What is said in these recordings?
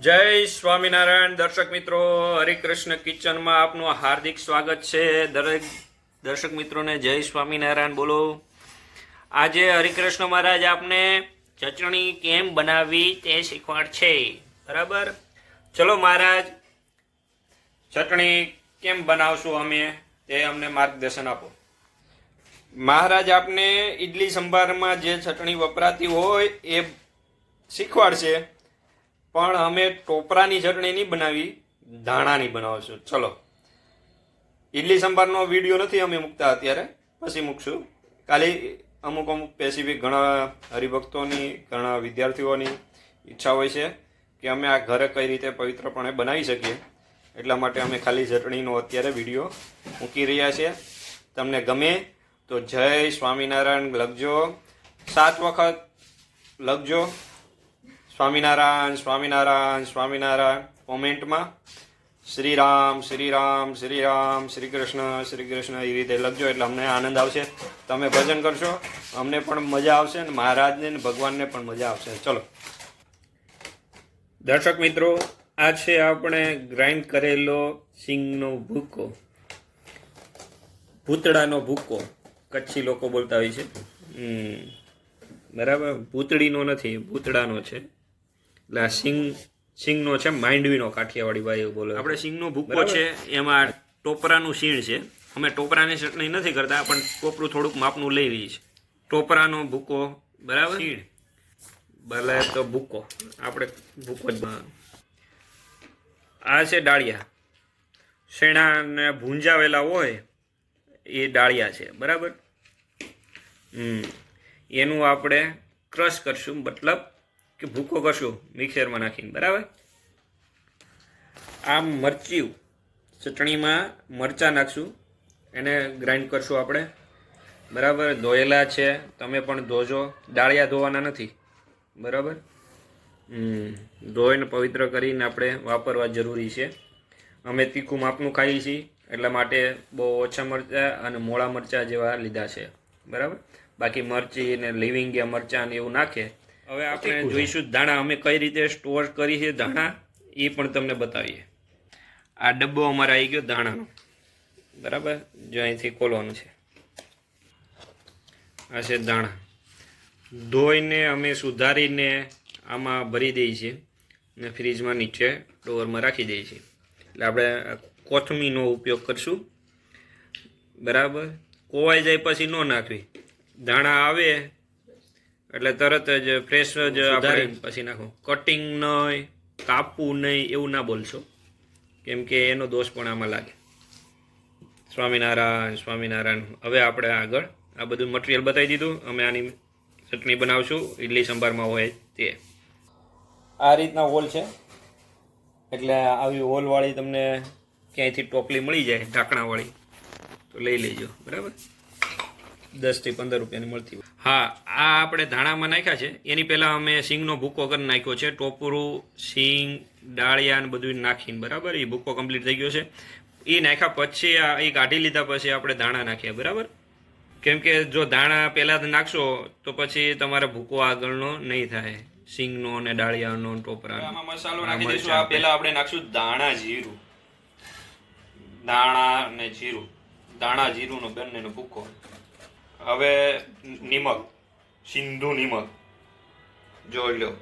જય સ્વામિનારાયણ. દર્શક મિત્રો, હરિકૃષ્ણ કિચનમાં આપનું હાર્દિક સ્વાગત છે. દરેક દર્શક મિત્રોને જય સ્વામિનારાયણ બોલો. આજે હરિકૃષ્ણ મહારાજ આપને ચટણી કેમ બનાવવી તે શીખવાડ છે. બરાબર? ચલો મહારાજ, ચટણી કેમ બનાવશું અમે તે અમને માર્ગદર્શન આપો. મહારાજ આપને ઈડલી સંભારમાં જે ચટણી વપરાતી હોય એ શીખવાડશે. પણ અમે ટોપરાની ચટણી નહીં બનાવી, ધાણાની બનાવશું. ચલો. ઈડલી સંભારનો વીડિયો નથી અમે મૂકતા અત્યારે, પછી મૂકશું. ખાલી અમુક અમુક સ્પેસિફિક ઘણા હરિભક્તોની, ઘણા વિદ્યાર્થીઓની ઈચ્છા હોય છે કે અમે આ ઘરે કઈ રીતે પવિત્રપણે બનાવી શકીએ. એટલા માટે અમે ખાલી ચટણીનો અત્યારે વીડિયો મૂકી રહ્યા છીએ. તમને ગમે તો જય સ્વામિનારાયણ લખજો. સાત વખત લખજો. સ્વામિનારાયણ સ્વામિનારાયણ સ્વામિનારાયણ. કોમેન્ટમાં શ્રી રામ શ્રી રામ શ્રી રામ શ્રી કૃષ્ણ શ્રી કૃષ્ણ એ રીતે લખજો એટલે અમને આનંદ આવશે. તમે ભજન કરશો, અમને પણ મજા આવશે અને મહારાજને ભગવાનને પણ મજા આવશે. ચલો. દર્શક મિત્રો, આ છે આપણે ગ્રાઇન્ડ કરેલો સિંગનો ભૂકો. ભૂતળાનો ભૂકો. કચ્છી લોકો બોલતા હોય છે. બરાબર? ભૂતળીનો નથી ભૂતડાનો છે. એટલે આ સિંગ સિંગનો છે માંડવીનો કાઠિયાવાડી ભાઈ બોલે આપણે સિંગનો ભૂકો છે એમાં ટોપરાનું શીણ છે. અમે ટોપરાની ચટણી નથી કરતા પણ ટોપરું થોડુંક માપનું લઈ રહી છે ટોપરાનો ભૂકો બરાબર? શીણ. ભલે તો ભૂકો. આપણે ભૂકો જ આ છે ડાળિયા. શેણાને ભૂંજાવેલા હોય એ ડાળિયા છે. બરાબર? હમ. એનું આપણે ક્રશ કરશું મતલબ કે ભૂકો કરશું મિક્સરમાં નાખીને, બરાબર? આ મરચી ચટણીમાં મરચાં નાખશું, એને ગ્રાઇન્ડ કરશું આપણે. બરાબર? ધોયેલા છે, તમે પણ ધોજો. દાળિયા ધોવાના નથી, બરાબર? ધોઈને પવિત્ર કરીને આપણે વાપરવા જરૂરી છે. અમે તીખું માપનું ખાઈએ છીએ, એટલા માટે બહુ ઓછા મરચાં અને મોળા મરચાં જેવા લીધા છે, બરાબર? બાકી મરચી ને લીવિંગિયા મરચાં ને એવું નાખે હવે આપણે જોઈશું ધાણા અમે કઈ રીતે સ્ટોર કરી છે ધાણા એ પણ તમને બતાવીએ. આ ડબ્બો અમારે આવી ગયો ધાણાનો. બરાબર? જો અહીંથી ખોલવાનું છે. આ છે દાણા ધોઈને અમે સુધારીને આમાં ભરી દઈએ છીએ ને ફ્રીજમાં નીચે ડોરમાં રાખી દઈએ છીએ. એટલે આપણે કોથમીનો ઉપયોગ કરશું. બરાબર? કોવાઈ જાય પછી ન નાખવી. દાણા આવે એટલે તરત જ ફ્રેશ જ આપણે પછી નાખો. કટિંગ નહીં કાપવું નહીં એવું ના બોલશો. કેમ કે એનો દોષ પણ આમાં લાગે. સ્વામિનારાયણ સ્વામિનારાયણ હવે આપણે આગળ આ બધું મટીરિયલ બતાવી દીધું. અમે આની ચટણી બનાવશું. ઇડલી સંભારમાં હોય તે. આ રીતના હોલ છે. એટલે આવી હોલવાળી તમને ક્યાંયથી ટોપલી મળી જાય ઢાંકણાવાળી તો લઈ લેજો. બરાબર? દસથી પંદર રૂપિયાની મળતી હોય. હા આ આપણે ધાણામાં નાખ્યા છે. એની પહેલાં અમે સિંગનો ભૂકો કરી નાખ્યો છે. ટોપરું સિંગ ડાળિયા ને બધું નાખીને બરાબર? એ ભૂકો કમ્પ્લીટ થઈ ગયો છે. એ નાખ્યા પછી આ એ કાઢી લીધા પછી આપણે ધાણા નાખ્યા બરાબર? કેમ કે જો ધાણા પહેલાં નાખશો તો પછી તમારે ભૂકો આગળનો નહીં થાય. સિંગનો અને ડાળિયાનો ટોપરાનો. આમાં મસાલો નાખી દઈશું. આ પહેલા આપણે નાખશું દાણા જીરું. દાણા અને જીરું. દાણા જીરુંનો બંનેનો ભૂકો. હવે નિમક સિંધુ નિમક જોઈ લો.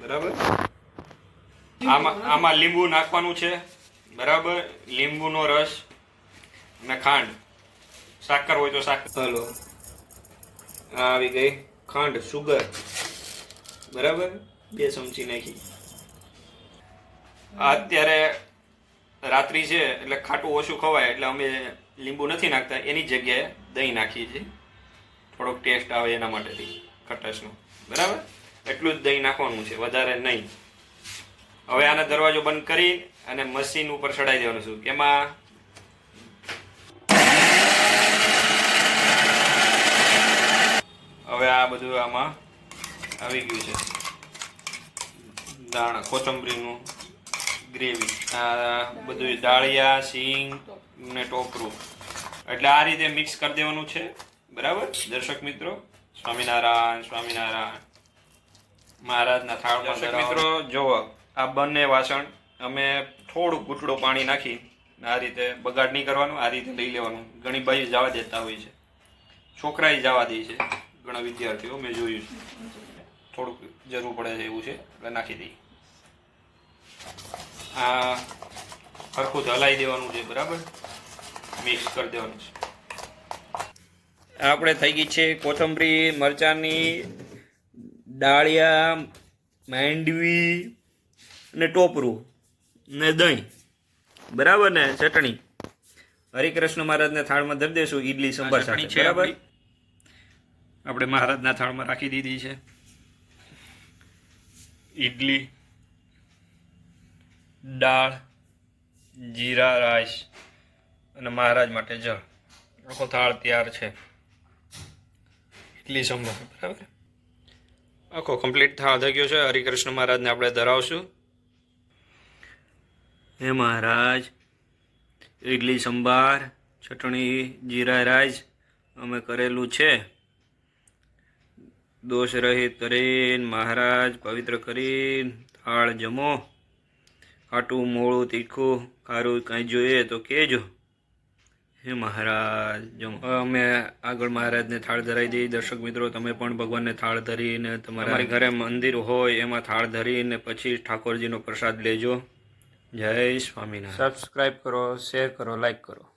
બરાબર? આમાં આમાં લીંબુ નાખવાનું છે. બરાબર? લીંબુનો રસ અને ખાંડ. સાકર હોય તો સાકર. હલો. આવી ગઈ. ખાંડ સુગર. બરાબર? બે ચમચી નાખી. આ અત્યારે રાત્રિ છે એટલે ખાટું ઓછું ખવાય એટલે અમે લીંબુ નથી નાખતા. એની જગ્યાએ દહીં નાખીએ છીએ. થોડોક ટેસ્ટ આવે એના માટેથી ખટાશનો બરાબર? એટલું જ દહીં નાખવાનું છે, વધારે નહીં. હવે આનો દરવાજો બંધ કરી અને મશીન ઉપર ચડાવી દેવાનું છું. એમાં હવે આ બધું આમાં આવી ગયું છે. દાણા કોથંબરીનું ગ્રેવી. આ બધું દાળિયા, સિંગ ને ટોપરું. એટલે આ રીતે મિક્સ કરી દેવાનું છે. બરાબર? દર્શક મિત્રો સ્વામિનારાયણ સ્વામિનારાયણ. મહારાજના થાળમાં દર્શક મિત્રો જુઓ આ બંને વાસણ અમે થોડું ઘૂંટડો પાણી નાખી આ રીતે બગાડ નહીં કરવાનું આ રીતે લઈ લેવાનું. ઘણી બાઈ જવા દેતા હોય છે. છોકરાએ જવા દે છે. ઘણા વિદ્યાર્થીઓ મેં જોયું છે. થોડુંક જરૂર પડે છે એવું છે એટલે નાખી દઈએ. આ સરખું હલાવી દેવાનું છે બરાબર? મિક્સ કરી દેવાનું છે. આપણે થઈ ગઈ છે કોથમરી મરચાંની ડાળિયા માંડવી ને ટોપરું ને દહીં. બરાબર ને? ચટણી. હરિકૃષ્ણ મહારાજને થાળમાં ધરી દેશું ઈડલી સંભાર સાથે. બરાબર? આપણે. મહારાજના થાળમાં રાખી દીધી છે. ઈડલી દાળ જીરા રાઈસ અને મહારાજ માટે જળ. આખો થાળ તૈયાર છે. ઇડલી સંભાર બરાબર આખો કમ્પ્લીટ થવા થઈ ગયો છે. હરિકૃષ્ણ મહારાજને આપણે ધરાવશું. હે મહારાજ ઇડલી સંભાર ચટણી જીરા રાઈસ અમે કરેલું છે. દોષ રહિત કરીને મહારાજ પવિત્ર કરીને થાળ જમો. ખાટું મોળું તીખું ખારું કાંઈ જોઈએ તો કહેજો. હે મહારાજ. જો અમે આગળ મહારાજને થાળ ધરાવી દઈએ. દર્શક મિત્રો તમે પણ ભગવાનને થાળ ધરીને તમારા ઘરે મંદિર હોય એમાં થાળ ધરીને પછી ઠાકોરજીનો પ્રસાદ લેજો. જય સ્વામિનારાયણ. સબસ્ક્રાઈબ કરો શેર કરો લાઈક કરો.